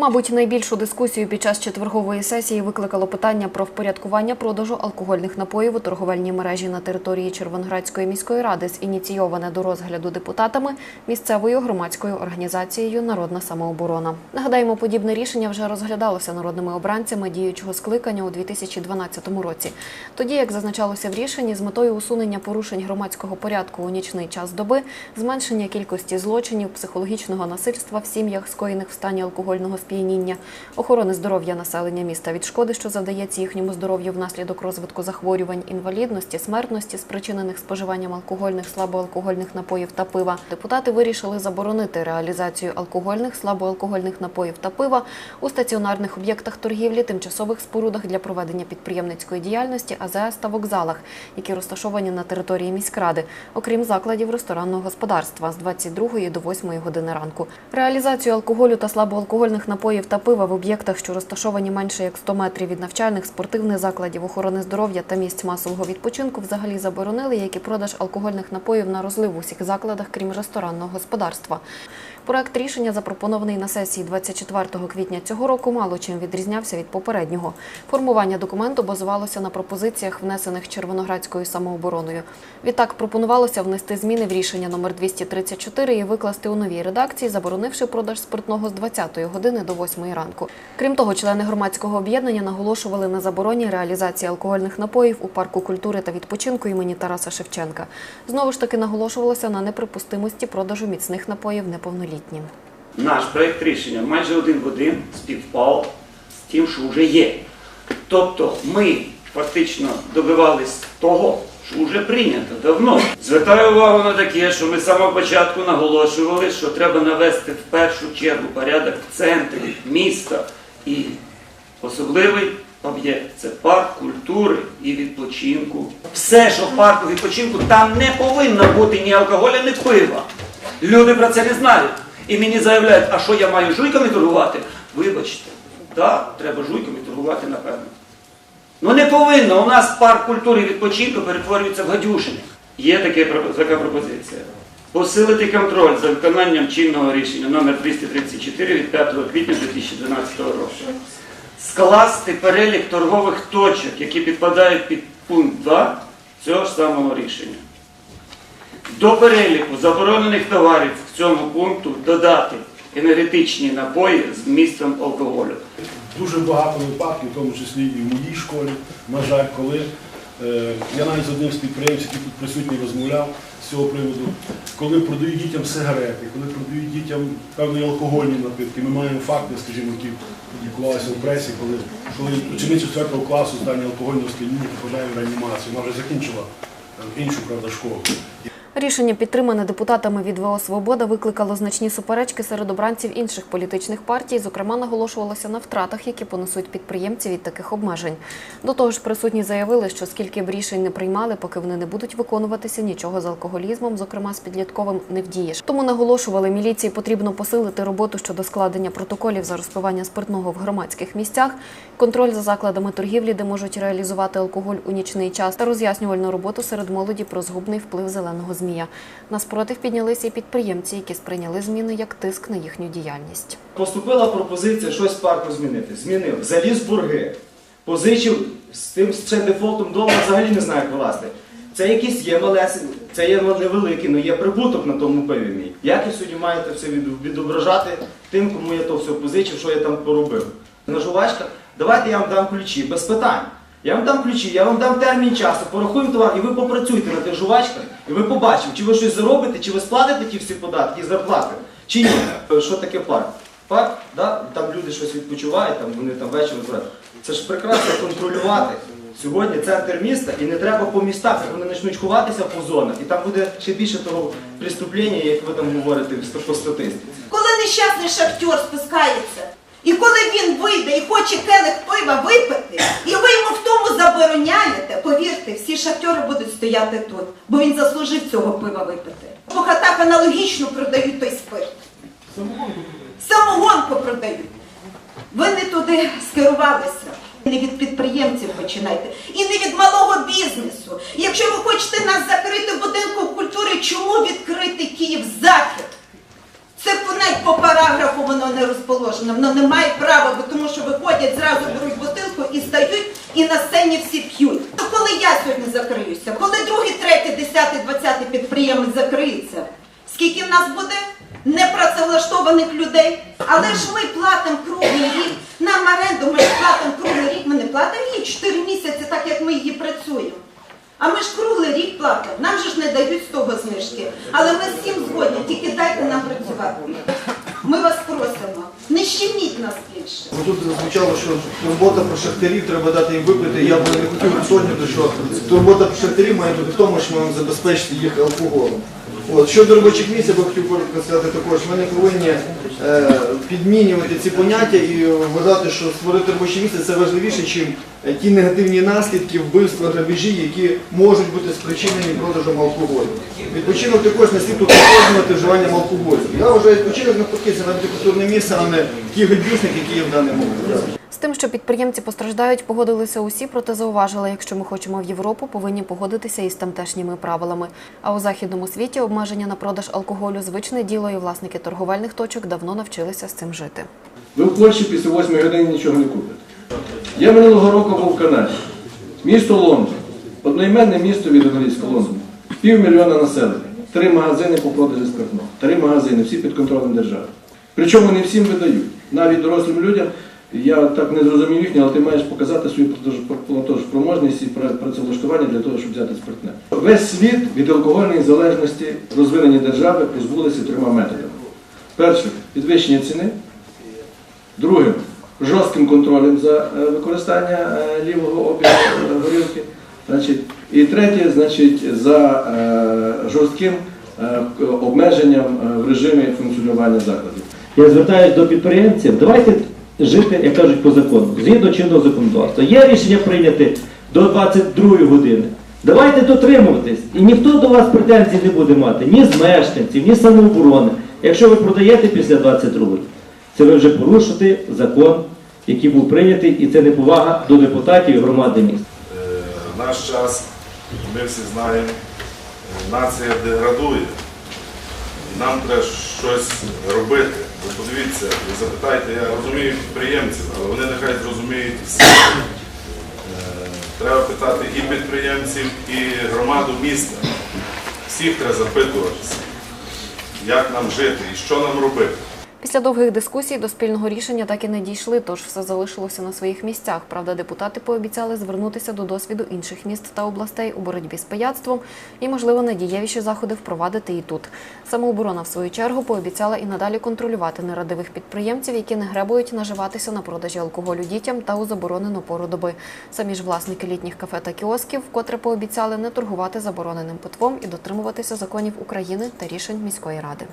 Мабуть, найбільшу дискусію під час четвергової сесії викликало питання про впорядкування продажу алкогольних напоїв у торговельній мережі на території Червоноградської міської ради, зініційоване до розгляду депутатами місцевою громадською організацією Народна самооборона. Нагадаємо, подібне рішення вже розглядалося народними обранцями діючого скликання у 2012 році. Тоді, як зазначалося в рішенні, з метою усунення порушень громадського порядку у нічний час доби, зменшення кількості злочинів, психологічного насильства в сім'ях, скоєних в стані алкогольного сп'яніння, охорони здоров'я населення міста від шкоди, що завдається їхньому здоров'ю внаслідок розвитку захворювань, інвалідності, смертності, спричинених споживанням алкогольних, слабоалкогольних напоїв та пива. Депутати вирішили заборонити реалізацію алкогольних, слабоалкогольних напоїв та пива у стаціонарних об'єктах торгівлі, тимчасових спорудах для проведення підприємницької діяльності, АЗС та вокзалах, які розташовані на території міськради, окрім закладів ресторанного господарства з 22 до 8 години ранку. Реалізацію алкоголю та слабоалкогольних напоїв та пива в об'єктах, що розташовані менше як 100 метрів від навчальних, спортивних закладів, охорони здоров'я та місць масового відпочинку взагалі заборонили, як і продаж алкогольних напоїв на розлив в усіх закладах, крім ресторанного господарства. Проект рішення, запропонований на сесії 24 квітня цього року, мало чим відрізнявся від попереднього. Формування документу базувалося на пропозиціях, внесених Червоноградською самообороною. Відтак пропонувалося внести зміни в рішення номер 234 і викласти у новій редакції, заборонивши продаж спиртного з 20-ї години до 8-ї ранку. Крім того, члени громадського об'єднання наголошували на забороні реалізації алкогольних напоїв у парку культури та відпочинку імені Тараса Шевченка. Знову ж таки наголошувалося на неприпустимості продажу міцних напоїв неповнолітнім. Наш проєкт рішення майже один в один співпав з тим, що вже є. Тобто ми фактично добивались того, що вже прийнято давно. Звертаю увагу на таке, що ми з самого початку наголошували, що треба навести в першу чергу порядок в центрі міста і особливий об'єкт це парк культури і відпочинку. Все, що в парку відпочинку, там не повинно бути ні алкоголя, ні пива. Люди про це не знають. І мені заявляють, а що я маю жуйками торгувати? Вибачте, так, треба жуйками торгувати, напевно. Ну не повинно. У нас парк культури відпочинку перетворюється в гадюшини. Є таке, така пропозиція. Посилити контроль за виконанням чинного рішення номер 234 від 5 квітня 2012 року. Скласти перелік торгових точок, які підпадають під пункт 2 цього ж самого рішення. До переліку заборонених товарів в цьому пункту додати енергетичні напої з вмістом алкоголю. Дуже багато випадків, в тому числі і в моїй школі, на жаль, коли е, я навіть з одним з підприємців, який тут присутній, розмовляв з цього приводу, коли продають дітям сигарети, коли продають дітям певні алкогольні напитки. Ми маємо факти, скажімо, які публікувалися в пресі, коли, коли учениця 4 класу з стані алкогольного сп'яніння попадає в реанімацію. Вона вже закінчила е, іншу правда, школу. Рішення, підтримане депутатами від ВО «Свобода», викликало значні суперечки серед обранців інших політичних партій. Зокрема, наголошувалося на втратах, які понесуть підприємці від таких обмежень. До того ж, присутні заявили, що скільки б рішень не приймали, поки вони не будуть виконуватися, нічого з алкоголізмом, зокрема з підлітковим, не вдієш. Тому наголошували, міліції потрібно посилити роботу щодо складення протоколів за розпивання спиртного в громадських місцях, контроль за закладами торгівлі, де можуть реалізувати алкоголь у нічний час, та роз'яснювальну роботу серед молоді про згубний вплив зеленого змія. Наспротив піднялися і підприємці, які сприйняли зміни як тиск на їхню діяльність. Поступила пропозиція щось парку змінити. Змінив. Заліз борги. Позичив з тим ще дефолтом дома взагалі не знаю, як вилазити. Це якийсь є малесень, це є невеликий, але є прибуток на тому пиві мій. Як ви сьогодні маєте все відображати тим, кому я то все позичив, що я там поробив? На жувачка, давайте я вам дам ключі, без питань. Я вам дам ключі, я вам дам термін часу, порахуємо товар, і ви попрацюйте на тих жувачках, і ви побачите, чи ви щось заробите, чи ви сплатите ті всі податки і зарплати, чи ні. Що таке парк? Парк, да? там люди щось відпочивають, там вони там ввечері збирають. Це ж прекрасно контролювати. Сьогодні центр міста і не треба по містах, як вони почнуть ховатися по зонах, і там буде ще більше того преступлення, як ви там говорите по статистиці. Коли нещасний шахтер спускається, і коли він вийде і хоче келих пива випити, і ви йому в тому забороняєте, повірте, всі шахтери будуть стояти тут, бо він заслужив цього пива випити. По хатах аналогічно продають той спирт. Самогонку продають. Ви не туди скерувалися. Не від підприємців починайте. І не від малого бізнесу. Якщо ви хочете нас закрити в будинку культури, чому відкрити Київ захід? Це по- навіть по параграфу воно не розположено. Воно не має права, бо тому що виходять, зразу беруть бутилку і стають, і на сцені всі п'ють. То коли я сьогодні закриюся, коли другий, третій, десятий, двадцятий підприємець закриється, скільки в нас буде непрацевлаштованих людей? Але ж ми платимо круглий рік. Нам оренду ми ж платимо круглий рік, ми не платимо її 4 місяці, так як ми її працюємо. А ми ж круглий рік платимо, нам же ж не дають з того знижки. Але ми з цим згодні, тільки дайте нам працювати. Ми вас просимо, не щеміть нас більше. Тут звучало, що турбота про шахтарів треба дати їм випити. Я б не хотів уточнити, що турбота про шахтарів має бути в тому, що ми вам забезпечити їх алкоголем. От. Щодо робочих місць, я би хотів сказати також, ми не повинні е, підмінювати ці поняття і вважати, що створити робоче місце це важливіше, ніж ті негативні наслідки вбивства, грабежі, які можуть бути спричинені продажем алкоголю. Відпочинок також не слід упроваджувати вживанням алкоголю. Я вважаю, відпочинок навпаки, це навіть культурне місце, а не ті гадюшники, які є в даний момент. З тим, що підприємці постраждають, погодилися усі, проте зауважили, якщо ми хочемо в Європу, повинні погодитися із тамтешніми правилами. А у західному світі обмеження на продаж алкоголю звичне діло, і власники торговельних точок давно навчилися з цим жити. Ви в Польщі після 8 години нічого не купите. Я минулого року був в Канаді. Місто Лондон. Одноіменне місто від англійського Лондон. Півмільйона населення. Три магазини по продажі спиртного. Три магазини, всі під контролем держави. Причому не всім видають. Навіть дорослим людям, я так не зрозумів їхнє, але ти маєш показати свою платеж- і працевлаштування для того, щоб взяти спиртне. Весь світ від алкогольної залежності розвинені держави позбулися трьома методами. Перше підвищення ціни. Другим жорстким контролем за е, використання е, лівого обігу е, горілки. Значить, і третє, значить, за жорстким обмеженням в режимі функціонування закладів. Я звертаюся до підприємців, давайте жити, як кажуть, по закону, згідно чинного законодавства. Є рішення прийняти до 22 години. Давайте дотримуватись. І ніхто до вас претензій не буде мати, ні з мешканців, ні з самооборони. Якщо ви продаєте після 22 це ви вже порушите закон, який був прийнятий, і це неповага до депутатів і громади міста. Е, наш час, ми всі знаємо, е, нація деградує. Нам треба щось робити. Ви подивіться, ви запитайте, я розумію підприємців, але вони нехай зрозуміють всі. Е, Треба питати і підприємців, і громаду міста. Всіх треба запитуватися, як нам жити і що нам робити. Після довгих дискусій до спільного рішення так і не дійшли, тож все залишилося на своїх місцях. Правда, депутати пообіцяли звернутися до досвіду інших міст та областей у боротьбі з пияцтвом і, можливо, надієвіші заходи впровадити і тут. Самооборона, в свою чергу, пообіцяла і надалі контролювати нерадивих підприємців, які не гребують наживатися на продажі алкоголю дітям та у заборонену пору доби. Самі ж власники літніх кафе та кіосків вкотре пообіцяли не торгувати забороненим питвом і дотримуватися законів України та рішень міської ради.